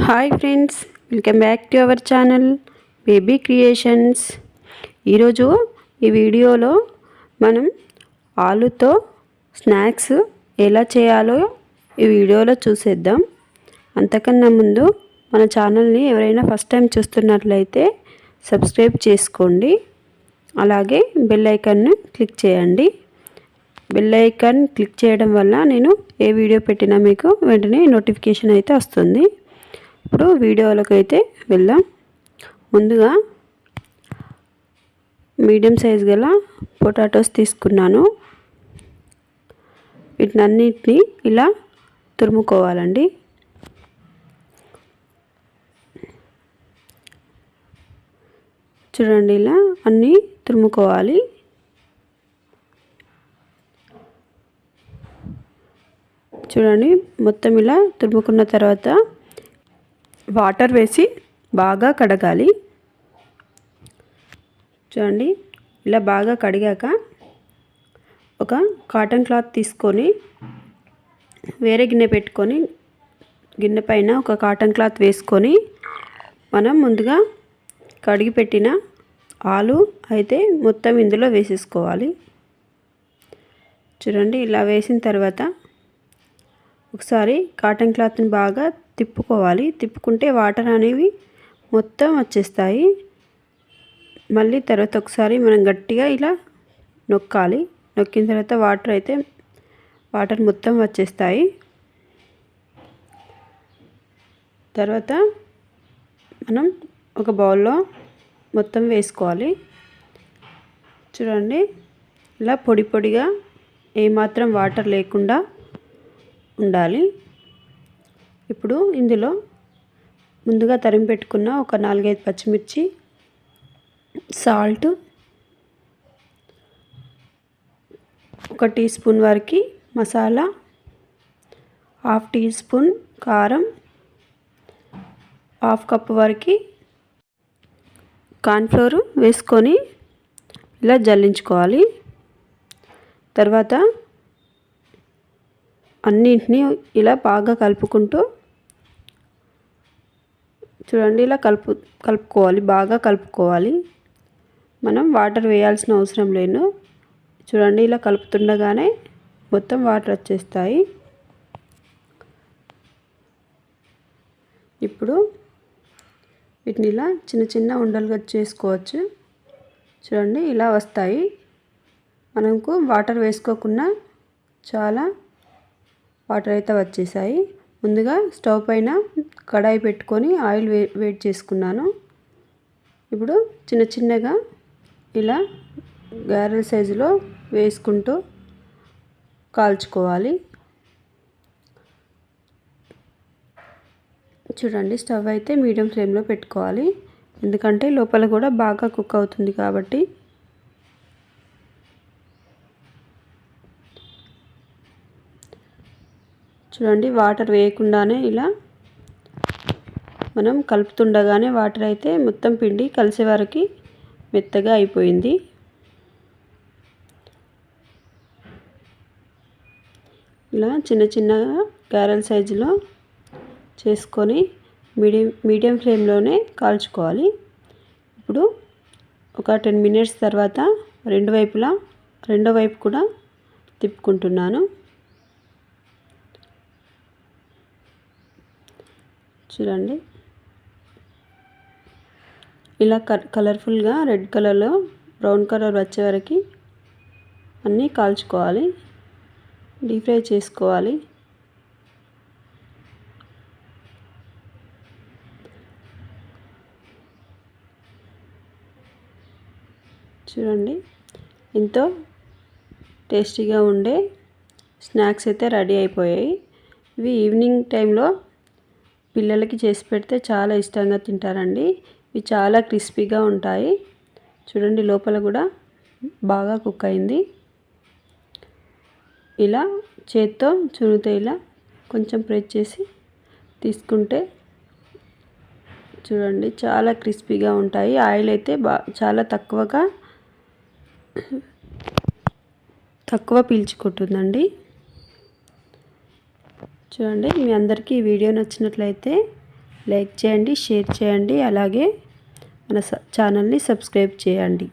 Hi friends welcome back to our channel baby creations. ఈరోజు ఈ వీడియోలో మనం ఆలుతో స్నాక్స్ ఎలా చేయాలో ఈ వీడియోలో చూసేద్దాం. అంతకన్నా ముందు మన ఛానల్ని ఎవరైనా ఫస్ట్ టైం చూస్తున్నట్లయితే సబ్స్క్రైబ్ చేసుకోండి. అలాగే బెల్ ఐకాన్ను క్లిక్ చేయండి. బెల్ ఐకాన్ క్లిక్ చేయడం వల్ల నేను ఏ వీడియో పెట్టినా మీకు వెంటనే నోటిఫికేషన్ అయితే వస్తుంది. ఇప్పుడు వీడియోలోకి అయితే వెళ్దాం. ముందుగా మీడియం సైజ్ గల పొటాటోస్ తీసుకున్నాను. వీటినన్నిటిని ఇలా తురుముకోవాలండి. చూడండి ఇలా అన్నీ తురుముకోవాలి. చూడండి మొత్తం ఇలా తురుముకున్న తర్వాత వాటర్ వేసి బాగా కడగాలి. చూడండి ఇలా బాగా కడిగాక ఒక కాటన్ క్లాత్ తీసుకొని వేరే గిన్నె పెట్టుకొని గిన్నె పైన ఒక కాటన్ క్లాత్ వేసుకొని మనం ముందుగా కడిగి పెట్టిన ఆలు అయితే మొత్తం ఇందులో వేసేసుకోవాలి. చూడండి ఇలా వేసిన తర్వాత ఒకసారి కాటన్ క్లాత్ని బాగా తిప్పుకోవాలి. తిప్పుకుంటే వాటర్ అనేవి మొత్తం వచ్చేస్తాయి. మళ్ళీ తర్వాత ఒకసారి మనం గట్టిగా ఇలా నొక్కాలి. నొక్కిన తర్వాత వాటర్ అయితే వాటర్ మొత్తం వచ్చేస్తాయి. తర్వాత మనం ఒక బౌల్లో మొత్తం వేసుకోవాలి. చూడండి ఇలా పొడి పొడిగా ఏమాత్రం వాటర్ లేకుండా ఉండాలి. ఇప్పుడు ఇందులో ముందుగా తరిమి పెట్టుకున్న ఒక నాలుగైదు పచ్చిమిర్చి సాల్ట్ ఒక టీ స్పూన్ వరకు మసాలా హాఫ్ టీ స్పూన్ కారం హాఫ్ కప్ వరకు కార్న్ఫ్లోర్ వేసుకొని ఇలా జల్లించుకోవాలి. తర్వాత అన్నింటినీ ఇలా బాగా కలుపుకుంటూ చూడండి ఇలా కలుపు కలుపుకోవాలి బాగా కలుపుకోవాలి. మనం వాటర్ వేయాల్సిన అవసరం లేదు. చూడండి ఇలా కలుపుతుండగానే మొత్తం వాటర్ వచ్చేస్తాయి. ఇప్పుడు వీటిని ఇలా చిన్న చిన్న ఉండలుగా చేసుకోవచ్చు. చూడండి ఇలా వస్తాయి. మనకు వాటర్ వేసుకోకుండా చాలా వాటర్ అయితే వచ్చేసాయి. ముందుగా స్టవ్ పైన కడాయి పెట్టుకొని ఆయిల్ వే వేడి చేసుకున్నాను. ఇప్పుడు చిన్న చిన్నగా ఇలా గారెల సైజులో వేసుకుంటూ కాల్చుకోవాలి. చూడండి స్టవ్ అయితే మీడియం ఫ్లేమ్లో పెట్టుకోవాలి. ఎందుకంటే లోపల కూడా బాగా కుక్ అవుతుంది కాబట్టి చూడండి వాటర్ వేయకుండానే ఇలా మనం కలుపుతుండగానే వాటర్ అయితే మొత్తం పిండి కలిసే వరకు మెత్తగా అయిపోయింది. ఇలా చిన్న చిన్నగా క్యారల్ సైజులో చేసుకొని మీడియం మీడియం ఫ్లేమ్లోనే కాల్చుకోవాలి. ఇప్పుడు ఒక టెన్ మినిట్స్ తర్వాత రెండు వైపులా రెండో వైపు కూడా తిప్పుకుంటున్నాను. చూడండి. ఇలా కలర్ఫుల్గా రెడ్ కలర్లో బ్రౌన్ కలర్ వచ్చే వరకు అన్నీ కాల్చుకోవాలి. డీప్ ఫ్రై చేసుకోవాలి. చూడండి. ఎంతో టేస్టీగా ఉండే స్నాక్స్ అయితే రెడీ అయిపోయాయి. ఇవి ఈవినింగ్ టైంలో పిల్లలకి చేసి పెడితే చాలా ఇష్టంగా తింటారండి. ఇవి చాలా క్రిస్పీగా ఉంటాయి. చూడండి లోపల కూడా బాగా కుక్ అయింది. ఇలా చేత్తో చునుతో ఇలా కొంచెం ప్రెస్ చేసి తీసుకుంటే చూడండి చాలా క్రిస్పీగా ఉంటాయి. ఆయిల్ అయితే బా చాలా తక్కువగా తక్కువ పీల్చుకుంటుందండి. చూడండి. మీ అందరికీ ఈ వీడియో నచ్చినట్లయితే లైక్ చేయండి షేర్ చేయండి. అలాగే మన ఛానల్ని సబ్స్క్రైబ్ చేయండి.